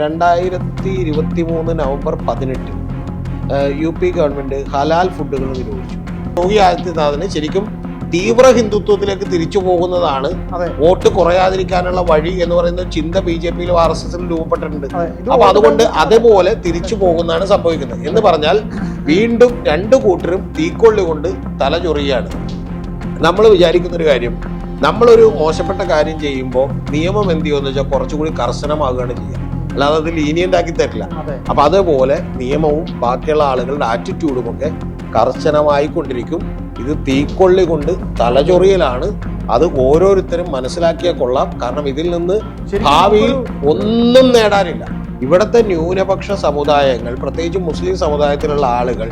രണ്ടായിരത്തി ഇരുപത്തി മൂന്ന് നവംബർ പതിനെട്ട് യു പി ഗവൺമെന്റ് ഹലാൽ ഫുഡുകൾ നിരോധിച്ചു. യോഗി ആദിത്യനാഥിന് ശരിക്കും തീവ്ര ഹിന്ദുത്വത്തിലേക്ക് തിരിച്ചു പോകുന്നതാണ് വോട്ട് കുറയാതിരിക്കാനുള്ള വഴി എന്ന് പറയുന്ന ചിന്ത ബി ജെ പിയിലും ആർ എസ് എസിലും രൂപപ്പെട്ടിട്ടുണ്ട്. അപ്പൊ അതുകൊണ്ട് അതേപോലെ തിരിച്ചു പോകുന്നതാണ് സംഭവിക്കുന്നത്. എന്ന് പറഞ്ഞാൽ വീണ്ടും രണ്ടു കൂട്ടരും തീക്കൊള്ളി കൊണ്ട് തലചൊറിയാണ് നമ്മൾ വിചാരിക്കുന്ന ഒരു കാര്യം നമ്മളൊരു മോശപ്പെട്ട കാര്യം ചെയ്യുമ്പോൾ നിയമം എന്ത് ചെയ്യുമെന്ന് വെച്ചാൽ കുറച്ചുകൂടി കർശനമാകുകയാണ് ചെയ്യുക. അല്ലാതെ അത് ലീനിയന്റ് ആക്കി തരില്ല. അപ്പൊ അതേപോലെ നിയമവും ബാക്കിയുള്ള ആളുകളുടെ ആറ്റിറ്റ്യൂഡും ഒക്കെ കർശനമായി കൊണ്ടിരിക്കും. ഇത് തീക്കൊള്ളി കൊണ്ട് തലചൊറിയലാണ്. അത് ഓരോരുത്തരും മനസ്സിലാക്കിയ കൊള്ളാം. കാരണം ഇതിൽ നിന്ന് ഭാവിയിൽ ഒന്നും നേടാനില്ല. ഇവിടുത്തെ ന്യൂനപക്ഷ സമുദായങ്ങൾ പ്രത്യേകിച്ച് മുസ്ലിം സമുദായത്തിലുള്ള ആളുകൾ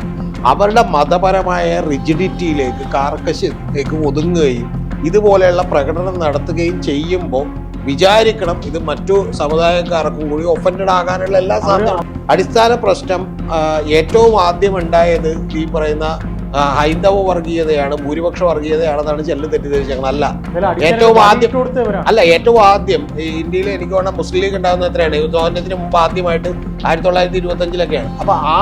അവരുടെ മതപരമായ റിജിഡിറ്റിയിലേക്ക് കാർക്കശ്യത്തിലേക്ക് ഒതുങ്ങുകയും ഇതുപോലെയുള്ള പ്രകടനം നടത്തുകയും ചെയ്യുമ്പോൾ വിചാരിക്കണം ഇത് മറ്റു സമുദായക്കാർക്കും കൂടി ഒഫൻഡഡ് ആകാനുള്ള എല്ലാ സാധ്യത അടിസ്ഥാന പ്രശ്നം ഏറ്റവും ആദ്യം ഉണ്ടായത് ഈ പറയുന്ന ഹൈന്ദവ വർഗീയതയാണ് ഭൂരിപക്ഷ വർഗീയതയാണെന്നാണ് ചെല്ലു തെറ്റിദ്ധരിച്ചത് അല്ല ഏറ്റവും ആദ്യം- അല്ല ഏറ്റവും ആദ്യം ഇന്ത്യയിൽ എനിക്ക് വേണം മുസ്ലിം ലീഗ് ഉണ്ടാകുന്ന എത്രയാണ്? സ്വാതന്ത്ര്യത്തിന് മുമ്പ് ആദ്യമായിട്ട് ആയിരത്തി തൊള്ളായിരത്തി ഇരുപത്തി അഞ്ചിലൊക്കെയാണ് അപ്പൊ ആ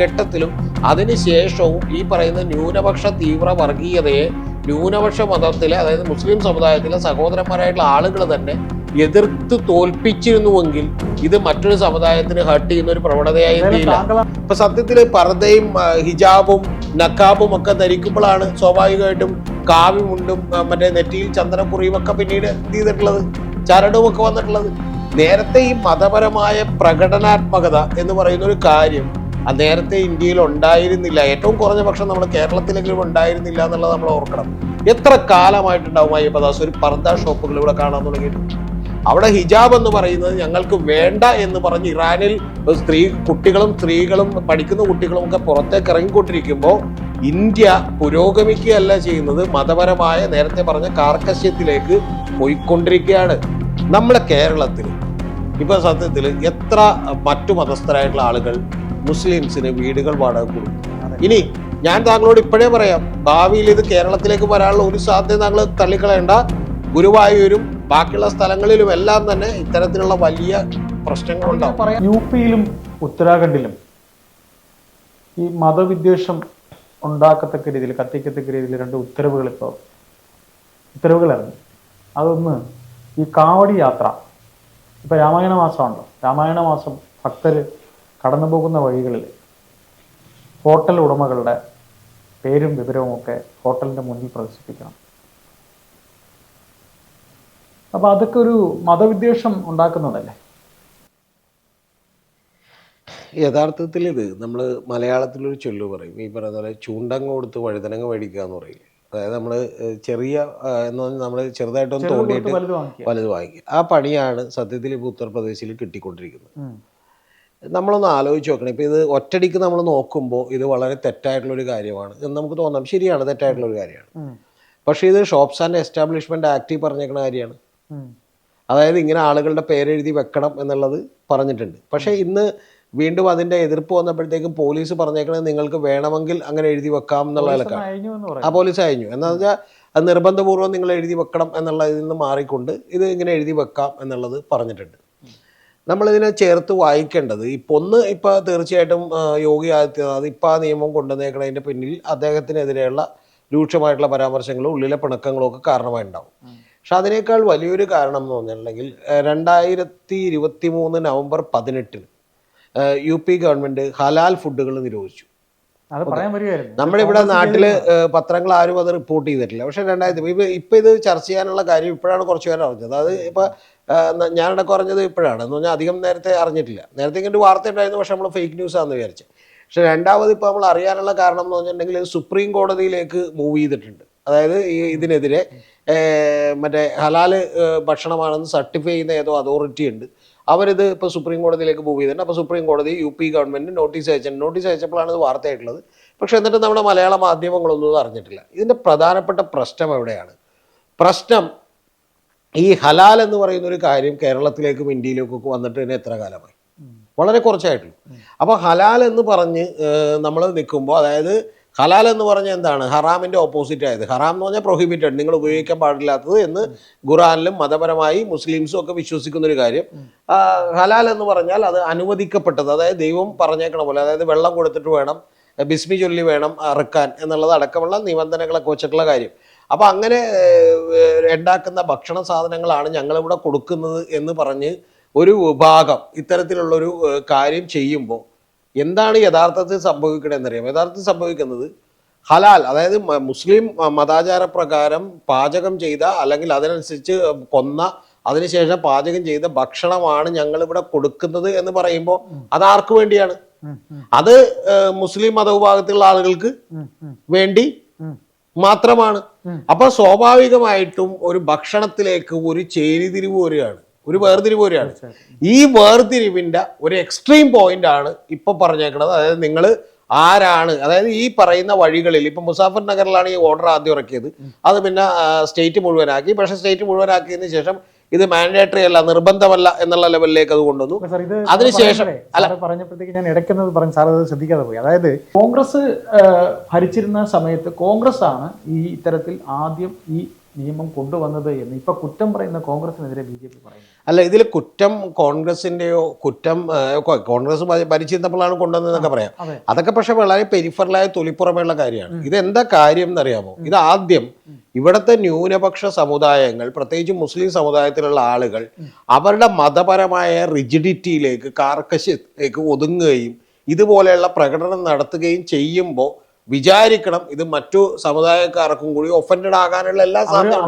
ഘട്ടത്തിലും അതിനുശേഷവും ഈ പറയുന്ന ന്യൂനപക്ഷ തീവ്ര വർഗീയതയെ ന്യൂനപക്ഷ മതത്തിലെ അതായത് മുസ്ലിം സമുദായത്തിലെ സഹോദരന്മാരായിട്ടുള്ള ആളുകൾ തന്നെ എതിർത്ത് തോൽപ്പിച്ചിരുന്നുവെങ്കിൽ ഇത് മറ്റൊരു സമുദായത്തിന് ഹർട്ട് ചെയ്യുന്ന ഒരു പ്രവണതയായി സത്യത്തിൽ താങ്കൾ ഇപ്പൊ സത്യത്തിൽ പർദ്ദയും ഹിജാബും നക്കാബും ഒക്കെ ധരിക്കുമ്പോഴാണ് സ്വാഭാവികമായിട്ടും കാവ്യമുണ്ടും മറ്റേ നെറ്റിയിൽ ചന്ദനക്കുറിയും ഒക്കെ പിന്നീട് എന്ത് ചെയ്തിട്ടുള്ളത് ചരടും ഒക്കെ വന്നിട്ടുള്ളത്. നേരത്തെ ഈ മതപരമായ പ്രകടനാത്മകത എന്ന് പറയുന്ന ഒരു കാര്യം നേരത്തെ ഇന്ത്യയിൽ ഉണ്ടായിരുന്നില്ല. ഏറ്റവും കുറഞ്ഞ പക്ഷം നമ്മുടെ കേരളത്തിലെങ്കിലും ഉണ്ടായിരുന്നില്ല എന്നുള്ളത് നമ്മൾ ഓർക്കണം. എത്ര കാലമായിട്ടുണ്ടാവും അയ്യപ്പദാസ് ഒരു പർദ്ദ ഷോപ്പുകൾ ഇവിടെ കാണാൻ തുടങ്ങിയിട്ട് അവിടെ ഹിജാബ് എന്ന് പറയുന്നത് ഞങ്ങൾക്ക് വേണ്ട എന്ന് പറഞ്ഞ് ഇറാനിൽ സ്ത്രീ കുട്ടികളും സ്ത്രീകളും പഠിക്കുന്ന കുട്ടികളും ഒക്കെ പുറത്തേക്ക് ഇറങ്ങിക്കൊണ്ടിരിക്കുമ്പോൾ ഇന്ത്യ പുരോഗമിക്കുകയല്ല ചെയ്യുന്നത്. മതപരമായ നേരത്തെ പറഞ്ഞ കാർക്കശ്യത്തിലേക്ക് പോയിക്കൊണ്ടിരിക്കുകയാണ് നമ്മളെ കേരളത്തിൽ. ഇപ്പൊ സത്യത്തിൽ എത്ര മറ്റു മതസ്ഥരായിട്ടുള്ള ആളുകൾ മുസ്ലിംസിന് വീടുകൾ വാടക കൊടുക്കും. ഇനി ഞാൻ താങ്കളോട് ഇപ്പോഴേ പറയാം ഭാവിയിൽ ഇത് കേരളത്തിലേക്ക് വരാനുള്ള ഒരു സാധ്യത താങ്കൾ തള്ളിക്കളയേണ്ട. ഗുരുവായൂരും ബാക്കിയുള്ള സ്ഥലങ്ങളിലും എല്ലാം തന്നെ ഇത്തരത്തിലുള്ള വലിയ പ്രശ്നങ്ങളുണ്ടാവും യു പിയിലും ഉത്തരാഖണ്ഡിലും ഈ മതവിദ്വേഷം ഉണ്ടാക്കത്തക്ക രീതിയിൽ കത്തിക്കത്തക്ക രീതിയിൽ രണ്ട് ഉത്തരവുകൾ ഇപ്പോൾ ഉത്തരവുകളായിരുന്നു ഇറങ്ങി അതൊന്ന് ഈ കാവടി യാത്ര. ഇപ്പം രാമായണ മാസമുണ്ടോ രാമായണ മാസം ഭക്തര് കടന്നു പോകുന്ന വഴികളിൽ ഹോട്ടൽ ഉടമകളുടെ പേരും വിവരവും ഒക്കെ ഹോട്ടലിന്റെ മുന്നിൽ പ്രദർശിപ്പിക്കണം. അപ്പൊ അതൊക്കെ ഒരു മതവിദ്വേഷം ഉണ്ടാക്കുന്നതല്ലേ? യഥാർത്ഥത്തിൽ ഇത് നമ്മൾ മലയാളത്തിലൊരു ചൊല്ലു പറയും. ഈ പറയുന്ന പോലെ ചൂണ്ടങ്ങ കൊടുത്ത് വഴുതനങ്ങ മേടിക്കുക എന്ന് പറയില്ലേ അതായത് നമ്മൾ ചെറിയ എന്ന് പറഞ്ഞാൽ നമ്മൾ ചെറുതായിട്ടൊന്ന് ചെറുത് തോണ്ടിയിട്ട് വലുത് വാങ്ങിക്കുക. ആ പണിയാണ് സത്യത്തിൽ ഇപ്പോൾ ഉത്തർപ്രദേശിൽ കിട്ടിക്കൊണ്ടിരിക്കുന്നത്. നമ്മളൊന്ന് ആലോചിച്ച് നോക്കണം. ഇപ്പോൾ ഇത് ഒറ്റടിക്ക് നമ്മൾ നോക്കുമ്പോൾ ഇത് വളരെ തെറ്റായിട്ടുള്ളൊരു കാര്യമാണ് എന്ന് നമുക്ക് തോന്നാം. ശരിയാണ് തെറ്റായിട്ടുള്ളൊരു കാര്യമാണ്. പക്ഷേ ഇത് ഷോപ്സ് ആൻഡ് എസ്റ്റാബ്ലിഷ്മെന്റ് ആക്ട് പറഞ്ഞേക്കുന്ന കാര്യമാണ്. അതായത് ഇങ്ങനെ ആളുകളുടെ പേരെഴുതി വെക്കണം എന്നുള്ളത് പറഞ്ഞിട്ടുണ്ട്. പക്ഷേ ഇന്ന് വീണ്ടും അതിന്റെ എതിർപ്പ് വന്നപ്പോഴത്തേക്കും പോലീസ് പറഞ്ഞേക്കണത് നിങ്ങൾക്ക് വേണമെങ്കിൽ അങ്ങനെ എഴുതി വെക്കാം എന്നുള്ള നിലക്കാണ്. ആ പോലീസ് അയഞ്ഞു എന്താ വെച്ചാൽ അത് നിർബന്ധപൂർവം നിങ്ങൾ എഴുതി വെക്കണം എന്നുള്ള ഇതിൽ നിന്ന് മാറിക്കൊണ്ട് ഇത് ഇങ്ങനെ എഴുതി വെക്കാം എന്നുള്ളത് പറഞ്ഞിട്ടുണ്ട്. നമ്മളിതിനെ ചേർത്ത് വായിക്കേണ്ടത്. ഇപ്പൊ ഒന്ന് ഇപ്പോൾ തീർച്ചയായിട്ടും യോഗി ആദിത്യനാഥ് ഇപ്പൊ ആ നിയമം കൊണ്ടുവന്നേക്കണതിന്റെ പിന്നിൽ അദ്ദേഹത്തിനെതിരെയുള്ള രൂക്ഷമായിട്ടുള്ള പരാമർശങ്ങളും ഉള്ളിലെ പിണക്കങ്ങളും ഒക്കെ കാരണമായിട്ടുണ്ടാവും. പക്ഷെ അതിനേക്കാൾ വലിയൊരു കാരണം എന്ന് പറഞ്ഞിട്ടുണ്ടെങ്കിൽ രണ്ടായിരത്തി ഇരുപത്തി മൂന്ന് നവംബർ പതിനെട്ടിന് യു പി ഗവൺമെന്റ് ഹലാൽ ഫുഡുകൾ നിരോധിച്ചു. നമ്മുടെ ഇവിടെ നാട്ടിൽ പത്രങ്ങൾ ആരും അത് റിപ്പോർട്ട് ചെയ്തിട്ടില്ല. പക്ഷെ രണ്ടായിരത്തി ഇപ്പൊ ഇപ്പൊ ഇത് ചർച്ച ചെയ്യാനുള്ള കാര്യം ഇപ്പോഴാണ് കുറച്ച് പേര് അറിഞ്ഞത്. അത് ഇപ്പൊ ഞാനിടക്ക് കുറഞ്ഞത് ഇപ്പോഴാണ്. എന്ന് പറഞ്ഞാൽ അധികം നേരത്തെ അറിഞ്ഞിട്ടില്ല. നേരത്തെ ഇങ്ങനെ വാർത്ത ഉണ്ടായിരുന്നു പക്ഷേ നമ്മൾ ഫേക്ക് ന്യൂസ് ആണെന്ന് വിചാരിച്ചു. പക്ഷേ രണ്ടാമത് ഇപ്പോൾ നമ്മൾ അറിയാനുള്ള കാരണം എന്ന് പറഞ്ഞിട്ടുണ്ടെങ്കിൽ സുപ്രീം കോടതിയിലേക്ക് മൂവ് ചെയ്തിട്ടുണ്ട്. അതായത് ഈ ഇതിനെതിരെ മറ്റേ ഹലാൽ ഭക്ഷണമാണെന്ന് സർട്ടിഫൈ ചെയ്യുന്ന ഏതോ അതോറിറ്റി ഉണ്ട്. അവരിത് ഇപ്പോൾ സുപ്രീം കോടതിയിലേക്ക് മൂവ് ചെയ്തിട്ടുണ്ട്. അപ്പോൾ സുപ്രീം കോടതി യു പി ഗവൺമെന്റ് നോട്ടീസ് അയച്ചിട്ടുണ്ട്. നോട്ടീസ് അയച്ചപ്പോഴാണ് ഇത് വാർത്തയായിട്ടുള്ളത്. പക്ഷേ എന്നിട്ട് നമ്മുടെ മലയാള മാധ്യമങ്ങളൊന്നും അറിഞ്ഞിട്ടില്ല. ഇതിന്റെ പ്രധാനപ്പെട്ട പ്രശ്നം എവിടെയാണ്? പ്രശ്നം ഈ ഹലാൽ എന്ന് പറയുന്ന ഒരു കാര്യം കേരളത്തിലേക്കും ഇന്ത്യയിലേക്കും ഒക്കെ വന്നിട്ട് തന്നെ എത്ര കാലമായി? വളരെ കുറച്ചായിട്ടുള്ളൂ അപ്പോൾ ഹലാൽ എന്ന് പറഞ്ഞ് നമ്മൾ നിൽക്കുമ്പോൾ അതായത് ഹലാൽ എന്ന് പറഞ്ഞാൽ എന്താണ്? ഹറാമിന്റെ ഓപ്പോസിറ്റ് ആയത്. ഹറാം എന്ന് പറഞ്ഞാൽ പ്രൊഹിബിറ്റഡ് നിങ്ങൾ ഉപയോഗിക്കാൻ പാടില്ലാത്തത് എന്ന് ഖുറാനിലും മതപരമായി മുസ്ലിംസും ഒക്കെ വിശ്വസിക്കുന്ന ഒരു കാര്യം. ഹലാൽ എന്ന് പറഞ്ഞാൽ അത് അനുവദിക്കപ്പെട്ടത് അതായത് ദൈവം പറഞ്ഞേക്കണ പോലെ അതായത് വെള്ളം കൊടുത്തിട്ട് വേണം ബിസ്മി ചൊല്ലി വേണം അറുക്കാൻ എന്നുള്ളത് അടക്കമുള്ള നിബന്ധനകളൊക്കെ വെച്ചിട്ടുള്ള കാര്യം. അപ്പൊ അങ്ങനെ ഉണ്ടാക്കുന്ന ഭക്ഷണ സാധനങ്ങളാണ് ഞങ്ങളിവിടെ കൊടുക്കുന്നത് എന്ന് പറഞ്ഞ് ഒരു വിഭാഗം ഇത്തരത്തിലുള്ളൊരു കാര്യം ചെയ്യുമ്പോൾ എന്താണ് യഥാർത്ഥത്തിൽ സംഭവിക്കണമെന്നറിയാം യഥാർത്ഥത്തിൽ സംഭവിക്കുന്നത് ഹലാൽ അതായത് മുസ്ലിം മതാചാരപ്രകാരം മതാചാര പ്രകാരം പാചകം ചെയ്ത അല്ലെങ്കിൽ അതിനനുസരിച്ച് കൊന്ന അതിനുശേഷം പാചകം ചെയ്ത ഭക്ഷണമാണ് ഞങ്ങൾ ഇവിടെ കൊടുക്കുന്നത് എന്ന് പറയുമ്പോൾ അത് ആർക്ക് വേണ്ടിയാണ്? അത് മുസ്ലിം മതവിഭാഗത്തിലുള്ള ആളുകൾക്ക് വേണ്ടി. മാത്രമാണ്. അപ്പൊ സ്വാഭാവികമായിട്ടും ഒരു ഭക്ഷണത്തിലേക്ക് ഒരു ചേരിതിരിവ് വരികയാണ്. ഒരു വേർതിരിവ് വരികയാണ്. ഈ വേർതിരിവിന്റെ ഒരു എക്സ്ട്രീം പോയിന്റ് ആണ് ഇപ്പൊ പറഞ്ഞേക്കുന്നത് അതായത് നിങ്ങൾ ആരാണ് അതായത് ഈ പറയുന്ന വഴികളിൽ ഇപ്പൊ മുസാഫർ നഗറിലാണ് ഈ ഓർഡർ ആദ്യം ഇറക്കിയത്. അത് പിന്നെ സ്റ്റേറ്റ് മുഴുവനാക്കി. പക്ഷെ സ്റ്റേറ്റ് മുഴുവനാക്കിയതിന് ശേഷം ഇത് മാൻഡേറ്ററി അല്ല നിർബന്ധമല്ല എന്നുള്ള ലെവലിലേക്ക് അത് കൊണ്ടുവന്നു. അതിനുശേഷം- അല്ല. പറഞ്ഞപ്പോഴത്തേക്ക് ഞാൻ ഇടയ്ക്കുന്നത് പറഞ്ഞു സാർ അത് ശ്രദ്ധിക്കാതെ പോയി. അതായത് കോൺഗ്രസ് ഭരിച്ചിരുന്ന സമയത്ത് കോൺഗ്രസ് ആണ് ഈ ഇത്തരത്തിൽ ആദ്യം ഈ നിയമം കൊണ്ടുവന്നത് എന്ന് ഇപ്പൊ കുറ്റം പറയുന്ന കോൺഗ്രസിനെതിരെ ബി ജെ പി പറയുന്നത്. അല്ല ഇതിൽ കുറ്റം കോൺഗ്രസിന്റെയോ കുറ്റം കോൺഗ്രസ് ഭരിച്ചിരുന്നപ്പോഴാണ് കൊണ്ടുവന്നതെന്നൊക്കെ പറയാം. അതൊക്കെ പക്ഷെ വളരെ പെരിഫറലായ തൊലിപ്പുറമേയുള്ള കാര്യമാണ്. ഇതെന്താ കാര്യം എന്നറിയാമോ? ഇത് ആദ്യം ഇവിടുത്തെ ന്യൂനപക്ഷ സമുദായങ്ങൾ പ്രത്യേകിച്ച് മുസ്ലിം സമുദായത്തിലുള്ള ആളുകൾ അവരുടെ മതപരമായ റിജിഡിറ്റിയിലേക്ക് കാർക്കശ്യത്തിലേക്ക് ഒതുങ്ങുകയും ഇതുപോലെയുള്ള പ്രകടനം നടത്തുകയും ചെയ്യുമ്പോൾ വിചാരിക്കണം ഇത് മറ്റു സമുദായക്കാർക്കും കൂടി ഒഫൻഡഡ് ആകാനുള്ള എല്ലാ സാധ്യതയും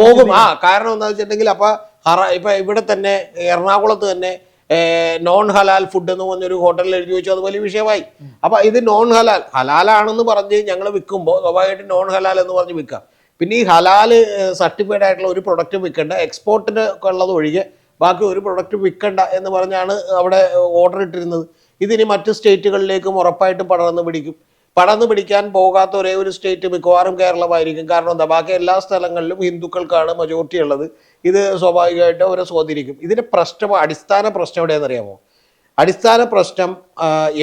പോകും. ആ കാരണം എന്താ വെച്ചിട്ടുണ്ടെങ്കിൽ അപ്പൊ ഇപ്പൊ ഇവിടെ തന്നെ എറണാകുളത്ത് തന്നെ നോൺ ഹലാൽ ഫുഡ് എന്ന് പറഞ്ഞൊരു ഹോട്ടലിൽ എഴുതി വെച്ചു. അത് വലിയ വിഷയമായി. അപ്പൊ ഇത് നോൺ ഹലാൽ ഹലാലാണെന്ന് പറഞ്ഞ് ഞങ്ങൾ വിൽക്കുമ്പോൾ സ്വാഭാവികമായിട്ട് നോൺ ഹലാൽ എന്ന് പറഞ്ഞ് വിൽക്കാം. പിന്നെ ഈ ഹലാൽ സർട്ടിഫൈഡ് ആയിട്ടുള്ള ഒരു പ്രൊഡക്റ്റ് വിൽക്കേണ്ട എക്സ്പോർട്ടിന് ഉള്ളത് ഒഴികെ ബാക്കി ഒരു പ്രൊഡക്റ്റ് വിൽക്കണ്ട എന്ന് പറഞ്ഞാണ് അവിടെ ഓർഡർ ഇട്ടിരുന്നത്. ഇതിന് മറ്റ് സ്റ്റേറ്റുകളിലേക്കും ഉറപ്പായിട്ടും പടർന്ന് പിടിക്കും. പടർന്നു പിടിക്കാൻ പോകാത്ത ഒരേ ഒരു സ്റ്റേറ്റ് മിക്കവാറും കേരളമായിരിക്കും. കാരണം എന്താ? ബാക്കി എല്ലാ സ്ഥലങ്ങളിലും ഹിന്ദുക്കൾക്കാണ് മജോറിറ്റി ഉള്ളത്. ഇത് സ്വാഭാവികമായിട്ട് അവരെ സ്വാധീനിക്കും. ഇതിന്റെ പ്രശ്നം അടിസ്ഥാന പ്രശ്നം എവിടെയെന്ന് അറിയാമോ അടിസ്ഥാന പ്രശ്നം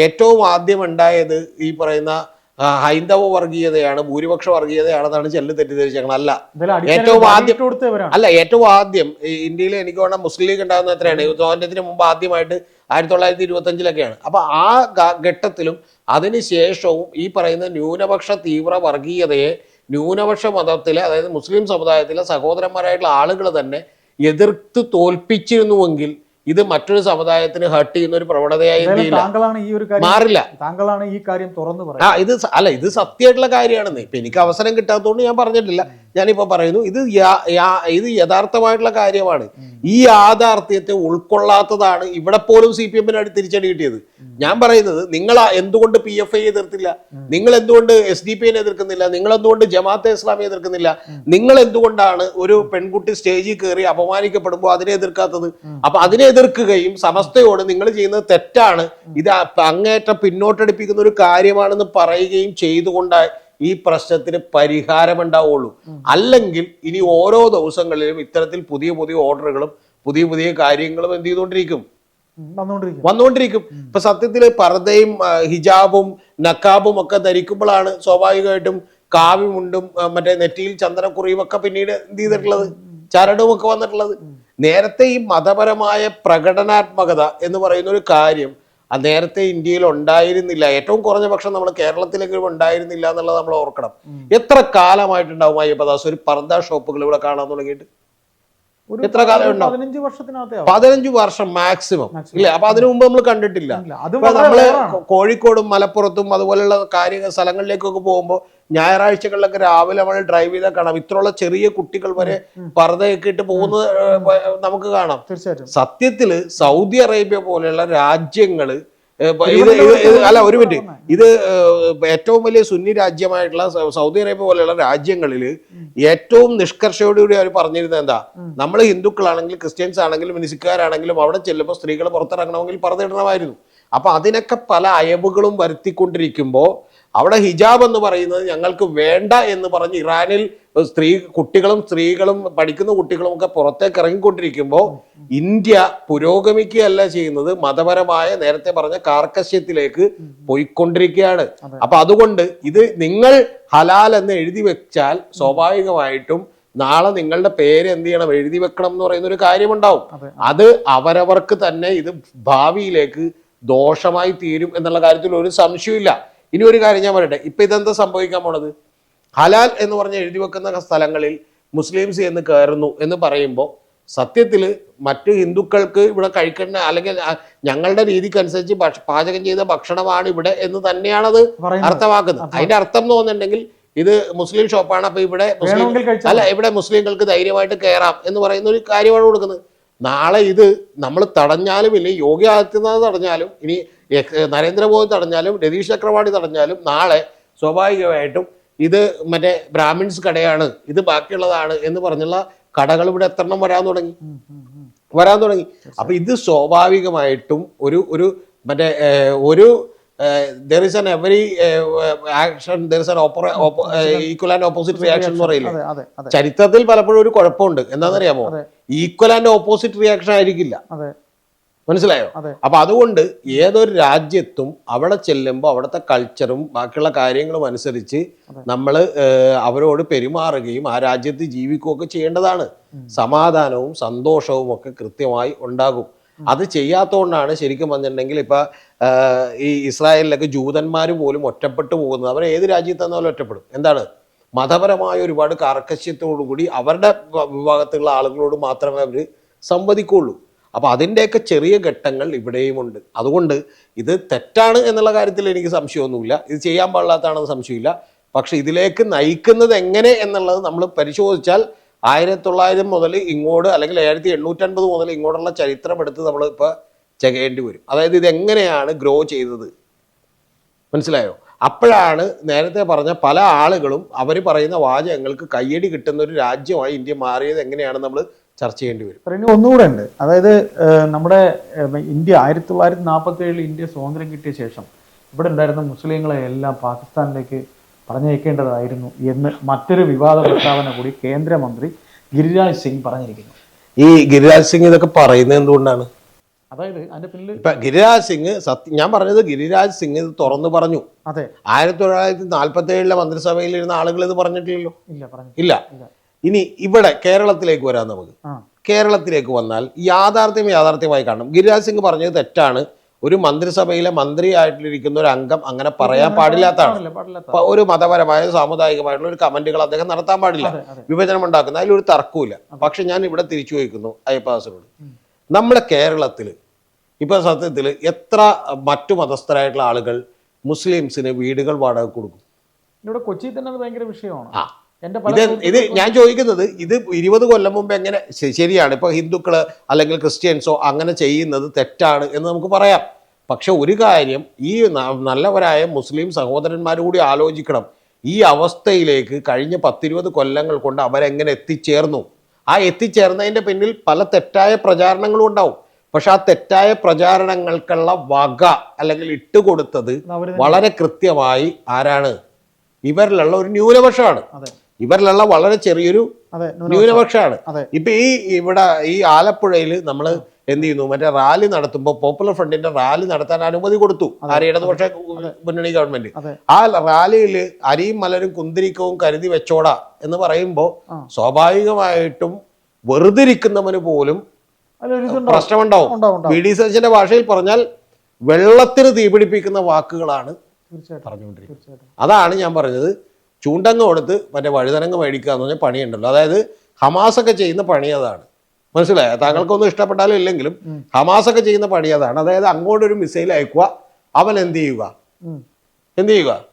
ഏറ്റവും ആദ്യം ഉണ്ടായത് ഈ പറയുന്ന ഹൈന്ദവ വർഗീയതയാണ് ഭൂരിപക്ഷ വർഗീയതയാണെന്നാണ് ചെല്ലു തെറ്റിദ്ധരിച്ചേക്കണം അല്ല ഏറ്റവും ആദ്യം- അല്ല ഏറ്റവും ആദ്യം ഇന്ത്യയിൽ എനിക്ക് വേണം മുസ്ലിം ലീഗ് ഉണ്ടാകുന്ന എത്രയാണ് സ്വാതന്ത്ര്യത്തിന് മുമ്പ് ആദ്യമായിട്ട് ആയിരത്തി തൊള്ളായിരത്തി ഇരുപത്തി അഞ്ചിലൊക്കെയാണ് അപ്പൊ ആ ഘട്ടത്തിലും അതിനുശേഷവും ഈ പറയുന്ന ന്യൂനപക്ഷ തീവ്ര വർഗീയതയെ ന്യൂനപക്ഷ മതത്തിലെ അതായത് മുസ്ലിം സമുദായത്തിലെ സഹോദരന്മാരായിട്ടുള്ള ആളുകൾ തന്നെ എതിർത്ത് തോൽപ്പിച്ചിരുന്നുവെങ്കിൽ ഇത് മറ്റൊരു സമുദായത്തിന് ഹർട്ട് ചെയ്യുന്ന ഒരു പ്രവണതയായി താങ്കളാണ് ഈ ഒരു കാര്യം മാറില്ല. താങ്കളാണ് ഈ കാര്യം തുറന്നു ആ പറയുന്നത്. ഇത് അല്ല ഇത് സത്യമായിട്ടുള്ള കാര്യമാണെന്ന് ഇപ്പൊ എനിക്ക് അവസരം കിട്ടാത്തതുകൊണ്ട് ഞാൻ പറഞ്ഞിട്ടില്ല. ഞാനിപ്പോ പറയുന്നു ഇത് ഇത് യഥാർത്ഥമായിട്ടുള്ള കാര്യമാണ്. ഈ യാഥാർത്ഥ്യത്തെ ഉൾക്കൊള്ളാത്തതാണ് ഇവിടെ പോലും സി പി എമ്മിനാണ് തിരിച്ചടി കിട്ടിയത്. ഞാൻ പറയുന്നത് നിങ്ങൾ എന്തുകൊണ്ട് പി എഫ് ഐ എതിർത്തില്ല? നിങ്ങൾ എന്തുകൊണ്ട് എസ് ഡി പി ഐനെ എതിർക്കുന്നില്ല? നിങ്ങൾ എന്തുകൊണ്ട് ജമാഅത്തെ ഇസ്ലാമി എതിർക്കുന്നില്ല? നിങ്ങൾ എന്തുകൊണ്ടാണ് ഒരു പെൺകുട്ടി സ്റ്റേജിൽ കയറി അപമാനിക്കപ്പെടുമ്പോൾ അതിനെ എതിർക്കാത്തത്? അപ്പൊ അതിനെ എതിർക്കുകയും സമസ്തയോട് നിങ്ങൾ ചെയ്യുന്നത് തെറ്റാണ്. ഇത് അങ്ങേറ്റം പിന്നോട്ടടിപ്പിക്കുന്ന ഒരു കാര്യമാണെന്ന് പറയുകയും ചെയ്തുകൊണ്ട് ഈ പ്രശ്നത്തിന് പരിഹാരമുണ്ടാവുള്ളൂ. അല്ലെങ്കിൽ ഇനി ഓരോ ദിവസങ്ങളിലും ഇത്തരത്തിൽ പുതിയ പുതിയ ഓർഡറുകളും പുതിയ പുതിയ കാര്യങ്ങളും എന്ത് ചെയ്തുകൊണ്ടിരിക്കും? വന്നുകൊണ്ടിരിക്കും. ഇപ്പൊ സത്യത്തിൽ പർദ്ദയും ഹിജാബും നക്കാബും ഒക്കെ ധരിക്കുമ്പോഴാണ് സ്വാഭാവികമായിട്ടും കാവ്യമുണ്ടും മറ്റേ നെറ്റിയിൽ ചന്ദനക്കുറിയും ഒക്കെ പിന്നീട് എന്ത് ചെയ്തിട്ടുള്ളത്? ചരടും ഒക്കെ വന്നിട്ടുള്ളത്. നേരത്തെ ഈ മതപരമായ പ്രകടനാത്മകത എന്ന് പറയുന്ന ഒരു കാര്യം ആ നേരത്തെ ഇന്ത്യയിൽ ഉണ്ടായിരുന്നില്ല. ഏറ്റവും കുറഞ്ഞ പക്ഷം നമ്മൾ കേരളത്തിലെങ്കിലും ഉണ്ടായിരുന്നില്ല എന്നുള്ളത് നമ്മൾ ഓർക്കണം. എത്ര കാലമായിട്ടുണ്ടാവും അയ്യപ്പദാസ് ഒരു പർദ്ദ ഷോപ്പുകൾ ഇവിടെ കാണാൻ തുടങ്ങിയിട്ട്. എത്ര കാലം പതിനഞ്ച് ഉണ്ടാവും? പതിനഞ്ച് വർഷത്തിനകത്തെ വർഷം മാക്സിമം. ഇല്ലേ? അപ്പൊ അതിനു മുമ്പ് നമ്മൾ കണ്ടിട്ടില്ല. അത് നമ്മൾ കോഴിക്കോടും മലപ്പുറത്തും അതുപോലെയുള്ള കാര്യ സ്ഥലങ്ങളിലേക്കൊക്കെ പോകുമ്പോൾ ഞായറാഴ്ചകളിലൊക്കെ രാവിലെ നമ്മൾ ഡ്രൈവ് ചെയ്താൽ കാണാം. ഇത്രയുള്ള ചെറിയ കുട്ടികൾ വരെ പർദ്ദയൊക്കെ ഇട്ട് പോകുന്നത് നമുക്ക് കാണാം. തീർച്ചയായിട്ടും. സത്യത്തിൽ സൗദി അറേബ്യ പോലെയുള്ള രാജ്യങ്ങൾ അല്ല ഒരു മിനിറ്റ് ഇത് ഏറ്റവും വലിയ സുന്നി രാജ്യമായിട്ടുള്ള സൗദി അറേബ്യ പോലെയുള്ള രാജ്യങ്ങളിൽ ഏറ്റവും നിഷ്കർഷയോടുകൂടി അവർ പറഞ്ഞിരുന്നത് എന്താ? നമ്മൾ ഹിന്ദുക്കളാണെങ്കിലും ക്രിസ്ത്യൻസ് ആണെങ്കിലും മിനിസിക്കാരാണെങ്കിലും അവിടെ ചെല്ലുമ്പോൾ സ്ത്രീകൾ പുറത്തിറങ്ങണമെങ്കിൽ പറഞ്ഞിടണമായിരുന്നു അപ്പൊ അതിനൊക്കെ പല അയവുകളും വരുത്തിക്കൊണ്ടിരിക്കുമ്പോൾ അവിടെ ഹിജാബ് എന്ന് പറയുന്നത് ഞങ്ങൾക്ക് വേണ്ട എന്ന് പറഞ്ഞ് ഇറാനിൽ സ്ത്രീ കുട്ടികളും സ്ത്രീകളും പഠിക്കുന്ന കുട്ടികളും ഒക്കെ പുറത്തേക്ക് ഇറങ്ങിക്കൊണ്ടിരിക്കുമ്പോൾ ഇന്ത്യ പുരോഗമിക്കുകയല്ല ചെയ്യുന്നത്. മതപരമായ നേരത്തെ പറഞ്ഞ കാർക്കശ്യത്തിലേക്ക് പോയിക്കൊണ്ടിരിക്കുകയാണ്. അപ്പൊ അതുകൊണ്ട് ഇത് നിങ്ങൾ ഹലാൽ എന്ന് എഴുതി വെച്ചാൽ സ്വാഭാവികമായിട്ടും നാളെ നിങ്ങളുടെ പേര് എന്ത് ചെയ്യണം? എഴുതി വെക്കണം എന്ന് പറയുന്ന ഒരു കാര്യമുണ്ടാവും. അത്. അവരവർക്ക് തന്നെ ഇത് ഭാവിയിലേക്ക് ദോഷമായി തീരും എന്നുള്ള കാര്യത്തിൽ ഒരു സംശയമില്ല ഇനി ഒരു കാര്യം ഞാൻ പറയട്ടെ. ഇപ്പൊ ഇതെന്താ സംഭവിക്കാൻ പോണത്? ഹലാൽ എന്ന് പറഞ്ഞ് എഴുതി വെക്കുന്ന സ്ഥലങ്ങളിൽ മുസ്ലിംസ് എന്ന് കയറുന്നു എന്ന് പറയുമ്പോൾ സത്യത്തിൽ മറ്റു ഹിന്ദുക്കൾക്ക് ഇവിടെ കഴിക്കേണ്ട അല്ലെങ്കിൽ ഞങ്ങളുടെ രീതിക്കനുസരിച്ച് അനുസരിച്ച് പാചകം ചെയ്ത ഭക്ഷണമാണ് ഇവിടെ എന്ന് തന്നെയാണത് അത് അർത്ഥമാക്കുന്നത്. അതിന്റെ അർത്ഥം തോന്നുന്നുണ്ടെങ്കിൽ ഇത് മുസ്ലിം ഷോപ്പാണ്. അപ്പൊ ഇവിടെ മുസ്ലിം അല്ല ഇവിടെ മുസ്ലിങ്ങൾക്ക് ധൈര്യമായിട്ട് കയറാം എന്ന് പറയുന്ന ഒരു കാര്യമാണ് കൊടുക്കുന്നത്. നാളെ ഇത് നമ്മൾ തടഞ്ഞാലും ഇല്ലെങ്കിൽ യോഗി ആദിത്യനാഥ് തടഞ്ഞാലും ഇനി നരേന്ദ്രമോദി തടഞ്ഞാലും രതീഷ് ചക്രവാണി തടഞ്ഞാലും നാളെ സ്വാഭാവികമായിട്ടും ഇത് മറ്റേ ബ്രാഹ്മിൻസ് കടയാണ് ഇത് ബാക്കിയുള്ളതാണ് എന്ന് പറഞ്ഞുള്ള കടകൾ ഇവിടെ എത്രണ്ണം വരാൻ തുടങ്ങി. വരാൻ തുടങ്ങി. അപ്പൊ ഇത് സ്വാഭാവികമായിട്ടും ഒരു ഒരു മറ്റേ ഒരു there is an every action there is an equal and opposite reaction എന്ന് പറയില്ലേ? ചരിത്രത്തിൽ പലപ്പോഴും ഒരു കുഴപ്പമുണ്ട്. എന്താണെന്നറിയാമോ. ഈക്വൽ ആൻഡ് ഓപ്പോസിറ്റ് റിയാക്ഷൻ ആയിരിക്കില്ല. മനസ്സിലായോ. അപ്പൊ അതുകൊണ്ട് ഏതൊരു രാജ്യത്തും അവിടെ ചെല്ലുമ്പോൾ അവിടുത്തെ കൾച്ചറും ബാക്കിയുള്ള കാര്യങ്ങളും അനുസരിച്ച് നമ്മൾ അവരോട് പെരുമാറുകയും ആ രാജ്യത്ത് ജീവിക്കുകയൊക്കെ ചെയ്യേണ്ടതാണ്. സമാധാനവും സന്തോഷവും ഒക്കെ കൃത്യമായി ഉണ്ടാകും. അത് ചെയ്യാത്തതുകൊണ്ടാണ് ശരിക്കും പറഞ്ഞിട്ടുണ്ടെങ്കിൽ ഇപ്പൊ ഈ ഇസ്രായേലിലൊക്കെ ജൂതന്മാർ പോലും ഒറ്റപ്പെട്ടു പോകുന്നത്. അവർ ഏത് രാജ്യത്ത് നിന്നാലും ഒറ്റപ്പെടും. എന്താണ്? മതപരമായ ഒരുപാട് കാർക്കശ്യത്തോടു കൂടി അവരുടെ വിഭാഗത്തിലുള്ള ആളുകളോട് മാത്രമേ അവർ സംവദിക്കുള്ളൂ അപ്പൊ അതിന്റെയൊക്കെ ചെറിയ ഘട്ടങ്ങൾ ഇവിടെയുമുണ്ട്. അതുകൊണ്ട് ഇത് തെറ്റാണ് എന്നുള്ള കാര്യത്തിൽ എനിക്ക് സംശയമൊന്നുമില്ല. ഇത് ചെയ്യാൻ പാടില്ലാത്തതാണെന്ന് സംശയമില്ല. പക്ഷെ ഇതിലേക്ക് നയിക്കുന്നത് എങ്ങനെ എന്നുള്ളത് നമ്മൾ പരിശോധിച്ചാൽ ആയിരത്തി തൊള്ളായിരം മുതൽ ഇങ്ങോട്ട് അല്ലെങ്കിൽ ആയിരത്തി എണ്ണൂറ്റൻപത് മുതൽ ഇങ്ങോട്ടുള്ള ചരിത്രം എടുത്ത് നമ്മൾ ഇപ്പോൾ ചെയ്യേണ്ടി വരും. അതായത് ഇതെങ്ങനെയാണ് ഗ്രോ ചെയ്തത്? മനസ്സിലായോ? അപ്പോഴാണ് നേരത്തെ പറഞ്ഞ പല ആളുകളും അവർ പറയുന്ന വാചകങ്ങൾക്ക് കയ്യടി കിട്ടുന്ന ഒരു രാജ്യമായി ഇന്ത്യ മാറിയത് എങ്ങനെയാണ് നമ്മൾ ചർച്ച ചെയ്യേണ്ടി വരും. ഇനി ഒന്നുകൂടെ ഉണ്ട്. അതായത് നമ്മുടെ ഇന്ത്യ ആയിരത്തി തൊള്ളായിരത്തി നാൽപ്പത്തി ഏഴിൽ ഇന്ത്യ സ്വാതന്ത്ര്യം കിട്ടിയ ശേഷം ഇവിടെ ഉണ്ടായിരുന്ന മുസ്ലിങ്ങളെ എല്ലാം പാകിസ്ഥാനിലേക്ക് പറഞ്ഞയക്കേണ്ടതായിരുന്നു എന്ന് മറ്റൊരു വിവാദ പ്രസ്താവന കൂടി കേന്ദ്രമന്ത്രി ഗിരിരാജ് സിംഗ് പറഞ്ഞിരിക്കുന്നു. ഈ ഗിരിരാജ് സിംഗ് ഇതൊക്കെ പറയുന്നത് എന്തുകൊണ്ടാണ്? അതായത് അതിന്റെ പിന്നിൽ ഇപ്പൊ ഗിരിരാജ് സിംഗ് സത്യം ഞാൻ പറഞ്ഞത് ഗിരിരാജ് സിംഗ് ഇത് തുറന്നു പറഞ്ഞു. അതെ. ആയിരത്തി തൊള്ളായിരത്തി നാല്പത്തി ഏഴിലെ മന്ത്രിസഭയിൽ ഇരുന്ന ആളുകൾ ഇത് പറഞ്ഞിട്ടില്ലല്ലോ? ഇല്ല പറഞ്ഞു ഇല്ല. ഇല്ല. ഇനി ഇവിടെ കേരളത്തിലേക്ക് വരാം നമുക്ക്. കേരളത്തിലേക്ക് വന്നാൽ യാഥാർത്ഥ്യം യാഥാർത്ഥ്യമായി കാണണം. ഗിരിരാജ് സിംഗ് പറഞ്ഞത് തെറ്റാണ്. ഒരു മന്ത്രിസഭയിലെ മന്ത്രിയായിട്ടിരിക്കുന്ന ഒരു അംഗം അങ്ങനെ പറയാൻ പാടില്ലാത്തതാണ്. ഒരു മതപരമായ സാമുദായികമായിട്ടുള്ള ഒരു കമന്റുകൾ അദ്ദേഹം നടത്താൻ പാടില്ല. വിഭജനം ഉണ്ടാക്കുന്ന അതിലൊരു തർക്കമില്ല പക്ഷെ ഞാൻ ഇവിടെ തിരിച്ചു ചോദിക്കുന്നു അയ്യപ്പാസിനോട് നമ്മുടെ കേരളത്തിൽ ഇപ്പൊ സത്യത്തിൽ എത്ര മറ്റു മതസ്ഥരായിട്ടുള്ള ആളുകൾ മുസ്ലിംസിന് വീടുകൾ വാടക കൊടുക്കും? ഇവിടെ കൊച്ചി തന്നെ അത് ഭയങ്കര വിഷയമാണ്. ഇത് ഇത് ഞാൻ ചോദിക്കുന്നത് ഇത് ഇരുപത് കൊല്ലം മുമ്പ് എങ്ങനെ ശരിയാണ്? ഇപ്പൊ ഹിന്ദുക്കൾ അല്ലെങ്കിൽ ക്രിസ്ത്യൻസോ അങ്ങനെ ചെയ്യുന്നത് തെറ്റാണ് എന്ന് നമുക്ക് പറയാം. പക്ഷെ ഒരു കാര്യം ഈ നല്ലവരായ മുസ്ലിം സഹോദരന്മാർ കൂടി ആലോചിക്കണം. ഈ അവസ്ഥയിലേക്ക് കഴിഞ്ഞ പത്തിരുപത് കൊല്ലങ്ങൾ കൊണ്ട് അവരെങ്ങനെ എത്തിച്ചേർന്നു? ആ എത്തിച്ചേർന്നതിന്റെ പിന്നിൽ പല തെറ്റായ പ്രചാരണങ്ങളും ഉണ്ടാവും. പക്ഷെ ആ തെറ്റായ പ്രചാരണങ്ങൾക്കുള്ള വക അല്ലെങ്കിൽ ഇട്ടുകൊടുത്തത് കൊടുത്തത് വളരെ കൃത്യമായി ആരാണ്? ഇവരിലുള്ള ഒരു ന്യൂനപക്ഷമാണ്. ഇവരിലുള്ള വളരെ ചെറിയൊരു ന്യൂനപക്ഷമാണ് ഇപ്പൊ ഈ ഇവിടെ ഈ ആലപ്പുഴയിൽ നമ്മൾ എന്ത് ചെയ്യുന്നു? മറ്റേ റാലി നടത്തുമ്പോൾ പോപ്പുലർ ഫ്രണ്ടിന്റെ റാലി നടത്താൻ അനുമതി കൊടുത്തു. ആര് ഇടതുപക്ഷ മുന്നണി ഗവൺമെന്റ്. ആ റാലിയിൽ അരിയും മലരും കുന്തിരിക്കവും കരുതി വെച്ചോടാ എന്ന് പറയുമ്പോൾ സ്വാഭാവികമായിട്ടും വെറുതിരിക്കുന്നവന് പോലും പ്രശ്നമുണ്ടാവും. വി ഡി സച്ചിന്റെ ഭാഷയിൽ പറഞ്ഞാൽ വെള്ളത്തിന് തീപിടിപ്പിക്കുന്ന വാക്കുകളാണ് പറഞ്ഞുകൊണ്ടിരിക്കുന്നത്. അതാണ് ഞാൻ പറഞ്ഞത്. ചൂണ്ടങ്ങ് കൊടുത്ത് മറ്റേ വഴുതനങ്ങ് മേടിക്കുക എന്ന് പറഞ്ഞാൽ പണിയുണ്ടല്ലോ. അതായത് ഹമാസൊക്കെ ചെയ്യുന്ന പണി അതാണ്. മനസ്സിലായോ? താങ്കൾക്കൊന്നും ഇഷ്ടപ്പെട്ടാലും ഇല്ലെങ്കിലും. ഹമാസൊക്കെ ചെയ്യുന്ന പണി അതാണ്. അതായത് അങ്ങോട്ടൊരു മിസൈൽ അയക്കുക അവൻ എന്ത് ചെയ്യുക? എന്ത് ചെയ്യുക?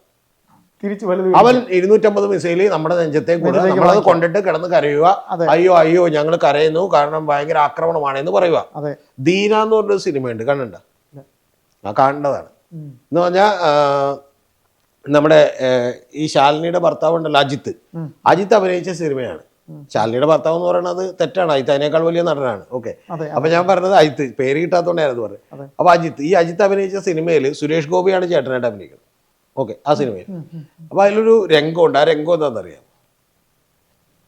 അവൻ ഇരുന്നൂറ്റമ്പത് മിസൈൽ നമ്മുടെ നെഞ്ചത്തേക്ക് കൊടുക്കുക നമ്മളത് കൊണ്ടിട്ട് കിടന്ന് കരയുക. അയ്യോ അയ്യോ ഞങ്ങൾ കരയുന്നു കാരണം ഭയങ്കര ആക്രമണമാണ് എന്ന് പറയുക. ദീന എന്ന് പറഞ്ഞൊരു സിനിമയുണ്ട്. ആ കാണേണ്ടതാണ്. എന്ന് പറഞ്ഞാൽ നമ്മുടെ ഈ ശാലിനിയുടെ ഭർത്താവ് ഉണ്ടല്ലോ അജിത്ത്. അജിത്ത് അഭിനയിച്ച സിനിമയാണ്. ശാലിനിയുടെ ഭർത്താവ് എന്ന് പറയുന്നത് തെറ്റാണ്. അജിത്ത് അതിനേക്കാൾ വലിയ നടനാണ്. ഓക്കെ. അപ്പൊ ഞാൻ പറഞ്ഞത് അജിത്ത് പേര് കിട്ടാത്തോണ്ടായിരുന്നു പറഞ്ഞത്. അപ്പൊ അജിത്ത് ഈ അജിത്ത് അഭിനയിച്ച സിനിമയിൽ സുരേഷ് ഗോപിയാണ് ചേട്ടനായിട്ട് അഭിനയിക്കുന്നത്. ഓക്കെ ആ സിനിമയിൽ. അപ്പൊ അതിലൊരു രംഗമുണ്ട്. ആ രംഗം എന്താണെന്നറിയാം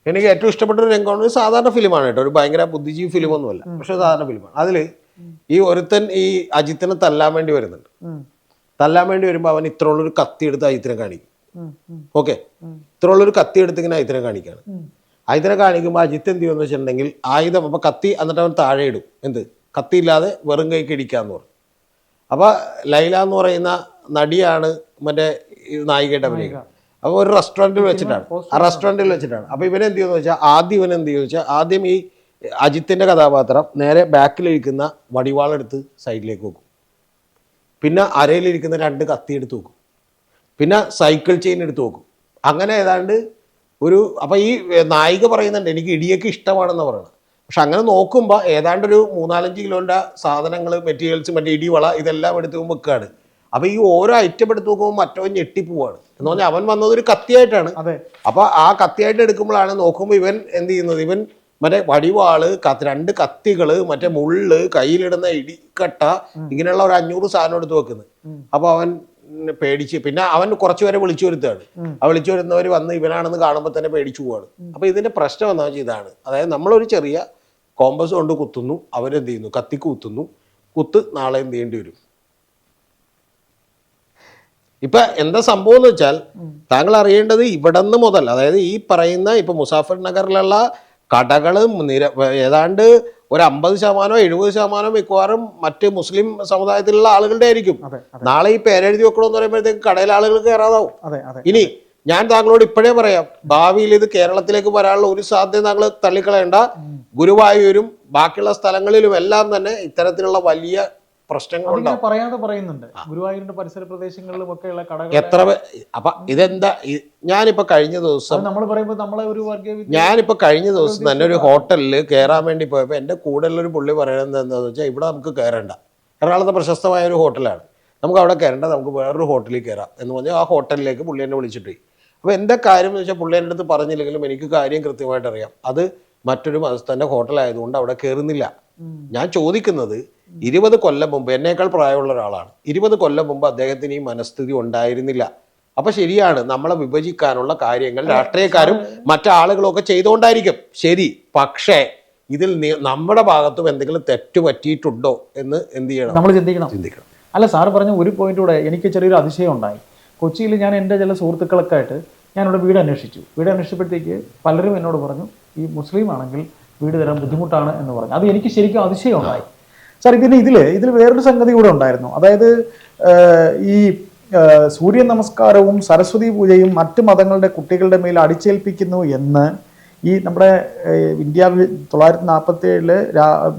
എനിക്ക് ഏറ്റവും ഇഷ്ടപ്പെട്ട ഒരു രംഗമാണ് ഒരു സാധാരണ ഫിലിമാണ് കേട്ടോ. ഒരു ഭയങ്കര ബുദ്ധിജീവി ഫിലിമൊന്നുമല്ല. പക്ഷെ സാധാരണ ഫിലിമാണ്. അതിൽ ഈ ഒരുത്തൻ ഈ അജിത്തിനെ തല്ലാൻ വേണ്ടി വരുന്നുണ്ട്. തല്ലാൻ വേണ്ടി വരുമ്പോൾ അവൻ ഇത്ര ഉള്ളൊരു കത്തി എടുത്ത് അജിത്തിനെ കാണിക്കും. ഓക്കെ? ഇത്ര ഉള്ളൊരു കത്തി എടുത്ത് ഇങ്ങനെ അജിത്തിനെ കാണിക്കുകയാണ് ഉം. അജിത്തിനെ കാണിക്കുമ്പോൾ അജിത്ത് എന്ത് ചെയ്യുമെന്ന് വെച്ചിട്ടുണ്ടെങ്കിൽ ആയുധം അപ്പോൾ കത്തി എന്നിട്ട് അവൻ താഴെ ഇടും. എന്ത്? കത്തി ഇല്ലാതെ വെറും കൈക്ക് ഇടിക്കാന്ന് പറഞ്ഞു അപ്പോൾ ലൈല എന്ന് പറയുന്ന നടിയാണ് മറ്റേ നായികയുടെ അഭിനയിക്കുന്നത്. അപ്പോൾ ഒരു റെസ്റ്റോറന്റിൽ വെച്ചിട്ടാണ്. ആ റെസ്റ്റോറന്റിൽ വെച്ചിട്ടാണ്. അപ്പോൾ ഇവൻ എന്ത് ചെയ്യുമെന്ന് വെച്ചാൽ ആദ്യം ഇവൻ എന്ത് ചെയ്യുമെന്ന് വെച്ചാൽ ആദ്യം ഈ അജിത്തിന്റെ കഥാപാത്രം നേരെ ബാക്കിലിരിക്കുന്ന വടിവാളെടുത്ത് സൈഡിലേക്ക് വെക്കും. പിന്നെ അരയിലിരിക്കുന്ന രണ്ട് കത്തി എടുത്ത് വെക്കും. പിന്നെ സൈക്കിൾ ചെയിൻ എടുത്ത് വെക്കും. അങ്ങനെ ഏതാണ്ട് ഒരു അപ്പോൾ ഈ നായിക പറയുന്നുണ്ട് എനിക്ക് ഇടിയൊക്കെ ഇഷ്ടമാണെന്ന് പറയണം പക്ഷെ അങ്ങനെ നോക്കുമ്പോൾ ഏതാണ്ട് ഒരു മൂന്നാലഞ്ച് കിലോന്റെ സാധനങ്ങൾ മെറ്റീരിയൽസ് മറ്റേ ഇടിവള ഇതെല്ലാം എടുത്ത് വെക്കുകയാണ് അപ്പൊ ഈ ഓരോ ഐറ്റം എടുത്ത് നോക്കുമ്പോൾ മറ്റവൻ ഞെട്ടിപ്പോവാണ് എന്ന് പറഞ്ഞാൽ അവൻ വന്നത് ഒരു കത്തിയായിട്ടാണ്. അതെ. അപ്പൊ ആ കത്തിയായിട്ട് എടുക്കുമ്പോഴാണ് നോക്കുമ്പോൾ ഇവൻ എന്ത് ചെയ്യുന്നത്? ഇവൻ മറ്റേ വടിവാൾ കത്ത് രണ്ട് കത്തികൾ മറ്റേ മുള്ള് കയ്യിലിടുന്ന ഇടിക്കട്ട ഇങ്ങനെയുള്ള ഒരു അഞ്ഞൂറ് സാധനം എടുത്ത് വെക്കുന്നത് അപ്പൊ അവൻ പേടിച്ച് പിന്നെ അവൻ കുറച്ചുപേരെ വിളിച്ചു വരുത്താണ്. ആ വിളിച്ചു വരുന്നവർ വന്ന് ഇവനാണെന്ന് കാണുമ്പോൾ തന്നെ പേടിച്ചു പോവാണ്. അപ്പൊ ഇതിന്റെ പ്രശ്നം എന്താ വെച്ചാൽ ഇതാണ്. അതായത് നമ്മളൊരു ചെറിയ കോമ്പസ് കൊണ്ട് കുത്തുന്നു അവരെന്ത് ചെയ്യുന്നു? കത്തി കുത്തുന്നു. കുത്ത് നാളെ എന്ത് ചെയ്യേണ്ടി വരും? ഇപ്പൊ എന്താ സംഭവം എന്ന് വെച്ചാൽ താങ്കൾ അറിയേണ്ടത് ഇവിടെ നിന്ന് മുതൽ അതായത് ഈ പറയുന്ന ഇപ്പൊ മുസാഫർ നഗറിലുള്ള കടകൾ നിര ഏതാണ്ട് ഒരു അമ്പത് ശതമാനമോ എഴുപത് ശതമാനമോ മിക്കവാറും മറ്റ് മുസ്ലിം സമുദായത്തിലുള്ള ആളുകളുടെ ആയിരിക്കും. നാളെ ഈ പേരെഴുതി വെക്കണമെന്ന് പറയുമ്പോഴത്തേക്ക് കടയിലെ ആളുകൾ കയറാതാവും ഇനി ഞാൻ താങ്കളോട് ഇപ്പോഴേ പറയാം ഭാവിയിൽ ഇത് കേരളത്തിലേക്ക് വരാനുള്ള ഒരു സാധ്യത താങ്കൾ തള്ളിക്കളയണ്ട. ഗുരുവായൂരും ബാക്കിയുള്ള സ്ഥലങ്ങളിലും എല്ലാം തന്നെ ഇത്തരത്തിലുള്ള വലിയ അതിങ്ങനെ പറയാതെ പറയുന്നുണ്ട്. ഗുരുവായൂരിന്റെ പരിസര പ്രദേശങ്ങളിലും ഒക്കെയുള്ള കടകൾ എത്ര അപ്പൊ ഇതെന്താ? ഞാനിപ്പോ കഴിഞ്ഞ ദിവസം നമ്മൾ പറയുമ്പോൾ നമ്മളെ ഒരു വർഗീയ ഞാനിപ്പോ കഴിഞ്ഞ ദിവസം തന്നെ ഒരു ഹോട്ടലിൽ കയറാൻ വേണ്ടി പോയപ്പോൾ എന്റെ കൂടെയുള്ള ഒരു പുള്ളി പറയുന്നത് എന്താണെന്ന് വെച്ചാൽ ഇവിടെ നമുക്ക് കയറണ്ട എറണാകുളത്തെ പ്രശസ്തമായ ഒരു ഹോട്ടലാണ്. നമുക്ക് അവിടെ കയറണ്ട നമുക്ക് വേറൊരു ഹോട്ടലിൽ കയറാം എന്ന് പറഞ്ഞാൽ ആ ഹോട്ടലിലേക്ക് പുള്ളി എന്നെ വിളിച്ചിട്ട് പോയി. അപ്പോൾ എന്റെ കാര്യം എന്ന് വെച്ചാൽ പുള്ളി എന്റെ അടുത്ത് പറഞ്ഞില്ലെങ്കിലും എനിക്ക് കാര്യം കൃത്യമായിട്ട് അറിയാം. അത് മറ്റൊരു മതസ്ഥന്റെ ഹോട്ടലായതുകൊണ്ട് അവിടെ കയറുന്നില്ല ഞാൻ ചോദിക്കുന്നത് ഇരുപത് കൊല്ലം മുമ്പ് എന്നേക്കാൾ പ്രായമുള്ള ഒരാളാണ്. ഇരുപത് കൊല്ലം മുമ്പ് അദ്ദേഹത്തിന് ഈ മനസ്ഥിതി ഉണ്ടായിരുന്നില്ല. അപ്പൊ ശരിയാണ് നമ്മളെ വിഭജിക്കാനുള്ള കാര്യങ്ങൾ രാഷ്ട്രീയക്കാരും മറ്റാളുകളും ഒക്കെ ചെയ്തുകൊണ്ടായിരിക്കും. ശരി പക്ഷേ ഇതിൽ നമ്മുടെ ഭാഗത്തും എന്തെങ്കിലും തെറ്റ് പറ്റിയിട്ടുണ്ടോ എന്ന് എന്ത് ചെയ്യണം? നമ്മൾ ചിന്തിക്കണം. ചിന്തിക്കണം. അല്ല സാർ പറഞ്ഞ ഒരു പോയിന്റ് കൂടെ എനിക്ക് ചെറിയൊരു അതിശയം ഉണ്ടായി. കൊച്ചിയിൽ ഞാൻ എന്റെ ചില സുഹൃത്തുക്കളൊക്കെ ആയിട്ട് ഞാനിവിടെ വീട് അന്വേഷിച്ചു. വീട് അന്വേഷിച്ചപ്പോഴത്തേക്ക് പലരും എന്നോട് പറഞ്ഞു ഈ മുസ്ലിം ആണെങ്കിൽ വീട് തരാൻ ബുദ്ധിമുട്ടാണ് എന്ന് പറഞ്ഞു. അത് എനിക്ക് ശരിക്കും അതിശയം ഉണ്ടായി. സാർ പിന്നെ ഇതിൽ ഇതിൽ വേറൊരു സംഗതി കൂടെ ഉണ്ടായിരുന്നു. അതായത് ഈ സൂര്യ നമസ്കാരവും സരസ്വതി പൂജയും മറ്റ് മതങ്ങളുടെ കുട്ടികളുടെ മേൽ അടിച്ചേൽപ്പിക്കുന്നു എന്ന് ഈ നമ്മുടെ ഇന്ത്യ തൊള്ളായിരത്തി നാൽപ്പത്തി ഏഴിൽ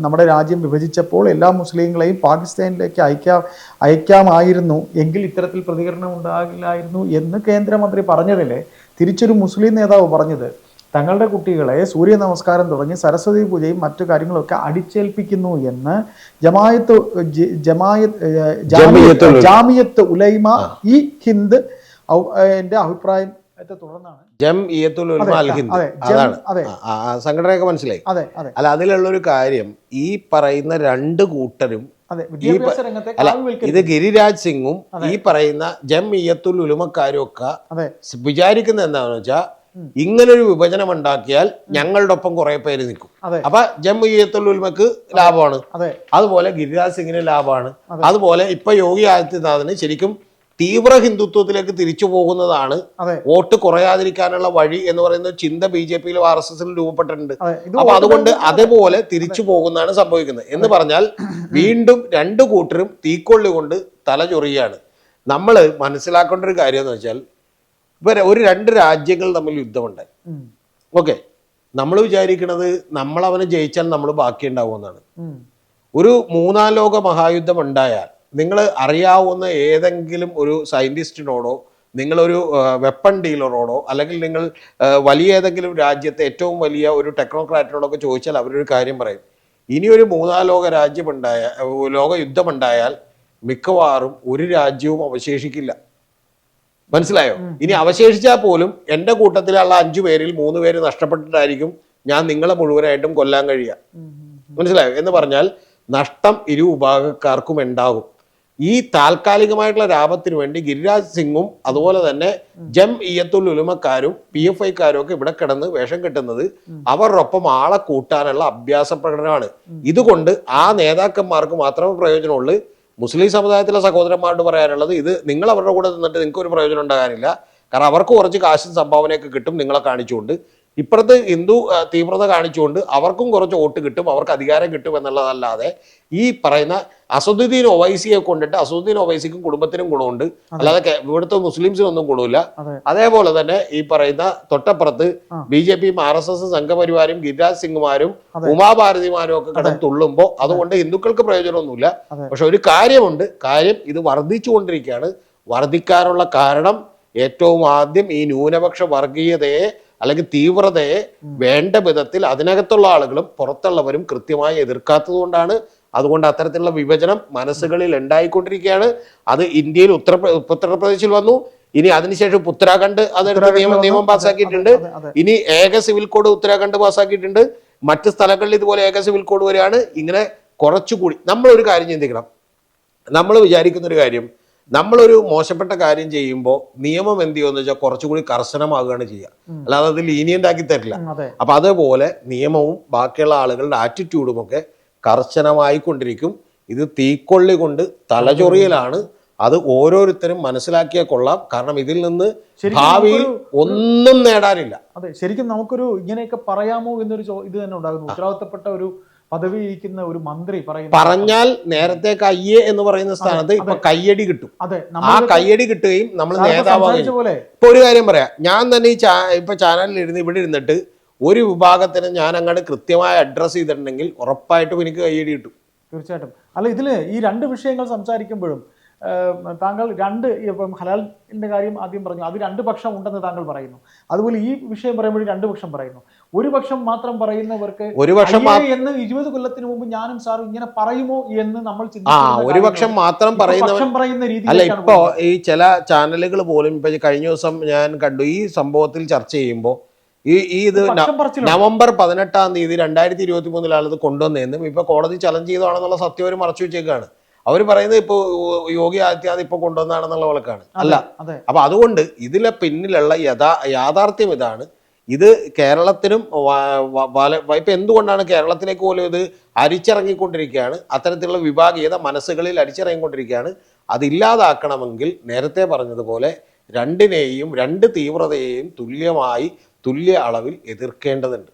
നമ്മുടെ രാജ്യം വിഭജിച്ചപ്പോൾ എല്ലാ മുസ്ലിങ്ങളെയും പാകിസ്ഥാനിലേക്ക് അയക്കാം അയക്കാമായിരുന്നു. എങ്കിൽ ഇത്തരത്തിൽ പ്രതികരണം ഉണ്ടാകില്ലായിരുന്നു എന്ന് കേന്ദ്രമന്ത്രി പറഞ്ഞതിൽ തിരിച്ചൊരു മുസ്ലിം നേതാവ് പറഞ്ഞത്. തങ്ങളുടെ കുട്ടികളെ സൂര്യ നമസ്കാരം തുടങ്ങി സരസ്വതി പൂജയും മറ്റു കാര്യങ്ങളൊക്കെ അടിച്ചേൽപ്പിക്കുന്നു എന്ന് ജമായത്ത് ജമായത്ത്. ജാമിയത്ത് ഉലൈമ. ഈ ഹിന്ദ് എന്റെ അഭിപ്രായം തുടർന്നാണ്. സംഘടനയൊക്കെ മനസ്സിലായി. അല്ല അതിലുള്ള ഒരു കാര്യം ഈ പറയുന്ന രണ്ട് കൂട്ടരും അല്ല ഇത് ഗിരിരാജ് സിംഗും ഈ പറയുന്ന ജം ഇയത്തുൽ ഉലുമക്കാരും ഒക്കെ വിചാരിക്കുന്ന വിചാരിക്കുന്നത് എന്താണെന്ന് വെച്ചാൽ ഇങ്ങനൊരു വിഭജനം ഉണ്ടാക്കിയാൽ ഞങ്ങളുടെ ഒപ്പം കുറെ പേര് നിൽക്കും. അപ്പൊ ജംഇയ്യത്തുൽ ഉൽമക്ക് ലാഭമാണ്. അതുപോലെ ഗിരിരാജ് സിംഗിന് ലാഭമാണ്. അതുപോലെ ഇപ്പൊ യോഗി ആദിത്യനാഥിന് ശരിക്കും തീവ്ര ഹിന്ദുത്വത്തിലേക്ക് തിരിച്ചു പോകുന്നതാണ് വോട്ട് കുറയാതിരിക്കാനുള്ള വഴി എന്ന് പറയുന്ന ചിന്ത ബി ജെ പിയിലും ആർ എസ് എസിലും രൂപപ്പെട്ടിട്ടുണ്ട്. അപ്പൊ അതുകൊണ്ട് അതേപോലെ തിരിച്ചു പോകുന്നതാണ് സംഭവിക്കുന്നത്. എന്ന് പറഞ്ഞാൽ വീണ്ടും രണ്ടു കൂട്ടരും തീക്കൊള്ളി കൊണ്ട് തല ചൊറിയാണ് നമ്മൾ മനസ്സിലാക്കേണ്ട ഒരു കാര്യം എന്ന് വെച്ചാൽ ഇപ്പൊ ഒരു രണ്ട് രാജ്യങ്ങൾ തമ്മിൽ യുദ്ധമുണ്ടായി. ഓക്കെ. നമ്മൾ വിചാരിക്കുന്നത് നമ്മൾ അവനെ ജയിച്ചാൽ നമ്മൾ ബാക്കി ഉണ്ടാവുമെന്നാണ് ഒരു മൂന്നാം ലോക മഹായുദ്ധം ഉണ്ടായാൽ നിങ്ങൾ അറിയാവുന്ന ഏതെങ്കിലും ഒരു സയന്റിസ്റ്റിനോടോ നിങ്ങളൊരു വെപ്പൺ ഡീലറോടോ അല്ലെങ്കിൽ നിങ്ങൾ വലിയ ഏതെങ്കിലും രാജ്യത്തെ ഏറ്റവും വലിയ ഒരു ടെക്നോക്രാറ്റിനോടൊക്കെ ചോദിച്ചാൽ അവരൊരു കാര്യം പറയും. ഇനി ഒരു മൂന്നാം ലോക രാജ്യമുണ്ടായ ലോക യുദ്ധമുണ്ടായാൽ മിക്കവാറും ഒരു രാജ്യവും അവശേഷിക്കില്ല. മനസ്സിലായോ? ഇനി അവശേഷിച്ചാൽ പോലും എന്റെ കൂട്ടത്തിലുള്ള അഞ്ചു പേരിൽ മൂന്ന് പേര് നഷ്ടപ്പെട്ടിട്ടായിരിക്കും ഞാൻ നിങ്ങളെ മുഴുവനായിട്ടും കൊല്ലാൻ കഴിയുക. മനസ്സിലായോ? എന്ന് പറഞ്ഞാൽ നഷ്ടം ഇരു വിഭാഗക്കാർക്കും ഉണ്ടാകും. ഈ താൽക്കാലികമായിട്ടുള്ള ലാഭത്തിന് വേണ്ടി ഗിരിരാജ് സിംഗും അതുപോലെ തന്നെ ജം ഇയത്തുൽ ഉലുമക്കാരും പി എഫ് ഐക്കാരും ഒക്കെ ഇവിടെ കിടന്ന് വേഷം കെട്ടുന്നത് അവരുടെ ഒപ്പം ആളെ കൂട്ടാനുള്ള അഭ്യാസ പ്രകടനമാണ്. ഇതുകൊണ്ട് ആ നേതാക്കന്മാർക്ക് മാത്രമേ പ്രയോജനമുള്ളൂ. മുസ്ലിം സമുദായത്തിലെ സഹോദരന്മാരോട് പറയാനുള്ളത് ഇത് നിങ്ങൾ അവരുടെ കൂടെ നിന്നിട്ട് നിങ്ങൾക്ക് ഒരു പ്രയോജനം ഉണ്ടാകാനില്ല. കാരണം അവർക്ക് കുറച്ച് കാശും സംഭാവനയൊക്കെ കിട്ടും നിങ്ങളെ കാണിച്ചുകൊണ്ട്. ഇപ്പുറത്ത് ഹിന്ദു തീവ്രത കാണിച്ചുകൊണ്ട് അവർക്കും കുറച്ച് വോട്ട് കിട്ടും അവർക്ക് അധികാരം കിട്ടും എന്നുള്ളതല്ലാതെ ഈ പറയുന്ന അസദുദ്ദീൻ ഒവൈസിയെ കൊണ്ടിട്ട് അസദുദ്ദീൻ ഒവൈസിക്കും കുടുംബത്തിനും ഗുണമുണ്ട്. അല്ലാതെ ഇവിടുത്തെ മുസ്ലിംസിനൊന്നും ഗുണമില്ല. അതേപോലെ തന്നെ ഈ പറയുന്ന തൊട്ടപ്പുറത്ത്. ബി ജെ പിയും ആർ എസ് എസ് സംഘപരിവാരും ഗിരിരാജ് സിംഗുമാരും ഉമാഭാരതിമാരും ഒക്കെ കിടന്ന് അതുകൊണ്ട് ഹിന്ദുക്കൾക്ക് പ്രയോജനമൊന്നുമില്ല. പക്ഷെ ഒരു കാര്യമുണ്ട്. കാര്യം ഇത് വർദ്ധിച്ചുകൊണ്ടിരിക്കുകയാണ്. വർദ്ധിക്കാനുള്ള കാരണം ഏറ്റവും ആദ്യം ഈ ന്യൂനപക്ഷ വർഗീയതയെ അല്ലെങ്കിൽ തീവ്രതയെ വേണ്ട വിധത്തിൽ അതിനകത്തുള്ള ആളുകളും പുറത്തുള്ളവരും കൃത്യമായി എതിർക്കാത്തത് കൊണ്ടാണ്. അതുകൊണ്ട് അത്തരത്തിലുള്ള വിഭജനം മനസ്സുകളിൽ ഉണ്ടായിക്കൊണ്ടിരിക്കുകയാണ്. അത് ഇന്ത്യയിൽ ഉത്തർപ്ര ഉത്തർപ്രദേശിൽ വന്നു. ഇനി അതിനുശേഷം ഉത്തരാഖണ്ഡ് അതെടുത്ത് നിയമം നിയമം പാസ്സാക്കിയിട്ടുണ്ട്. ഇനി ഏക സിവിൽ കോഡ് ഉത്തരാഖണ്ഡ് പാസ്സാക്കിയിട്ടുണ്ട് മറ്റ് സ്ഥലങ്ങളിൽ ഇതുപോലെ ഏക സിവിൽ കോഡ് വരെയാണ്. ഇങ്ങനെ കുറച്ചുകൂടി നമ്മൾ ഒരു കാര്യം ചിന്തിക്കണം. നമ്മൾ വിചാരിക്കുന്ന ഒരു കാര്യം നമ്മളൊരു മോശപ്പെട്ട കാര്യം ചെയ്യുമ്പോൾ നിയമം എന്ത് ചെയ്യുമെന്ന് വെച്ചാൽ കുറച്ചുകൂടി കർശനമാകുകയാണ് ചെയ്യുക. അല്ലാതെ അത് ലീനിയന്റ് ആക്കി തരില്ല. അപ്പൊ അതേപോലെ നിയമവും ബാക്കിയുള്ള ആളുകളുടെ ആറ്റിറ്റ്യൂഡും ഒക്കെ കർശനമായിക്കൊണ്ടിരിക്കും. ഇത് തീക്കൊള്ളി കൊണ്ട് തലചൊറിയലാണ്. അത് ഓരോരുത്തരും മനസ്സിലാക്കിയാൽ കൊള്ളാം. കാരണം ഇതിൽ നിന്ന് ഭാവിയിൽ ഒന്നും നേടാനില്ല. അതെ ശരിക്കും നമുക്കൊരു ഇങ്ങനെയൊക്കെ പറയാമോ എന്നൊരു ഇത് തന്നെ ഉണ്ടാകുന്നു. ഉത്തരവാദിത്തപ്പെട്ട ഒരു പദവി ഇരിക്കുന്ന ഒരു മന്ത്രി പറയുന്നു പറഞ്ഞാൽ നേരത്തെ കയ്യെ എന്ന് പറയുന്ന സ്ഥാനത്ത് ഇപ്പൊ കയ്യടി കിട്ടും. അതെ ആ കയ്യടി കിട്ടുകയും നമ്മൾ നേതാവാകും ഇപ്പൊ ഒരു കാര്യം പറയാം. ഞാൻ തന്നെ ഈ ചാ ഇപ്പൊ ചാനലിൽ ഇരുന്ന് ഇവിടെ ഇരുന്നിട്ട് ഒരു വിഭാഗത്തിന് ഞാൻ അങ്ങോട്ട് കൃത്യമായി അഡ്രസ്സ് ചെയ്തിട്ടുണ്ടെങ്കിൽ ഉറപ്പായിട്ടും എനിക്ക് കയ്യടി കിട്ടും. തീർച്ചയായിട്ടും. അല്ല ഇതിൽ ഈ രണ്ട് വിഷയങ്ങൾ സംസാരിക്കുമ്പോഴും താങ്കൾ രണ്ട് ഇപ്പം ഹലാലിന്റെ കാര്യം ആദ്യം പറഞ്ഞു. അത് രണ്ട് പക്ഷം ഉണ്ടെന്ന് താങ്കൾ പറയുന്നു. അതുപോലെ ഈ വിഷയം പറയുമ്പോഴും രണ്ട് പക്ഷം പറയുന്നു. ഒരു പക്ഷം മാത്രം പറയുന്നവർക്ക് ഒരു പക്ഷം എന്ന് ഇരുപത് കൊല്ലത്തിന് മുമ്പ് ഞാനും സാറും ഇങ്ങനെ പറയുമോ എന്ന് നമ്മൾ ഒരു പക്ഷം മാത്രം പറയുന്ന അല്ല ഇപ്പോ ഈ ചില ചാനലുകൾ പോലും ഇപ്പൊ കഴിഞ്ഞ ദിവസം ഞാൻ കണ്ടു. ഈ സംഭവത്തിൽ ചർച്ച ചെയ്യുമ്പോൾ ഈ ഈ ഇത് നവംബർ പതിനെട്ടാം തീയതി രണ്ടായിരത്തി ഇരുപത്തി മൂന്നിലാണ് ഇത് കൊണ്ടുവന്നതെന്നും ഇപ്പൊ കോടതി ചലഞ്ച് ചെയ്തതാണെന്നുള്ള സത്യം അവർ മറച്ചു വെച്ചേക്കാണ്. അവർ പറയുന്നത് ഇപ്പൊ യോഗി ആദിത്യനാഥ് ഇപ്പൊ കൊണ്ടുവന്നാണെന്നുള്ള വളക്കാണ്. അല്ല അപ്പൊ അതുകൊണ്ട് ഇതിലെ പിന്നിലുള്ള യഥാ യാഥാർത്ഥ്യം ഇതാണ്. ഇത് കേരളത്തിനും ഇപ്പം എന്തുകൊണ്ടാണ് കേരളത്തിലേക്ക് പോലും ഇത് അരിച്ചിറങ്ങിക്കൊണ്ടിരിക്കുകയാണ്? അത്തരത്തിലുള്ള വിഭാഗീയത മനസ്സുകളിൽ അരിച്ചിറങ്ങിക്കൊണ്ടിരിക്കുകയാണ്. അതില്ലാതാക്കണമെങ്കിൽ നേരത്തെ പറഞ്ഞതുപോലെ രണ്ടിനെയും രണ്ട് തീവ്രതയെയും തുല്യമായി തുല്യ അളവിൽ എതിർക്കേണ്ടതുണ്ട്.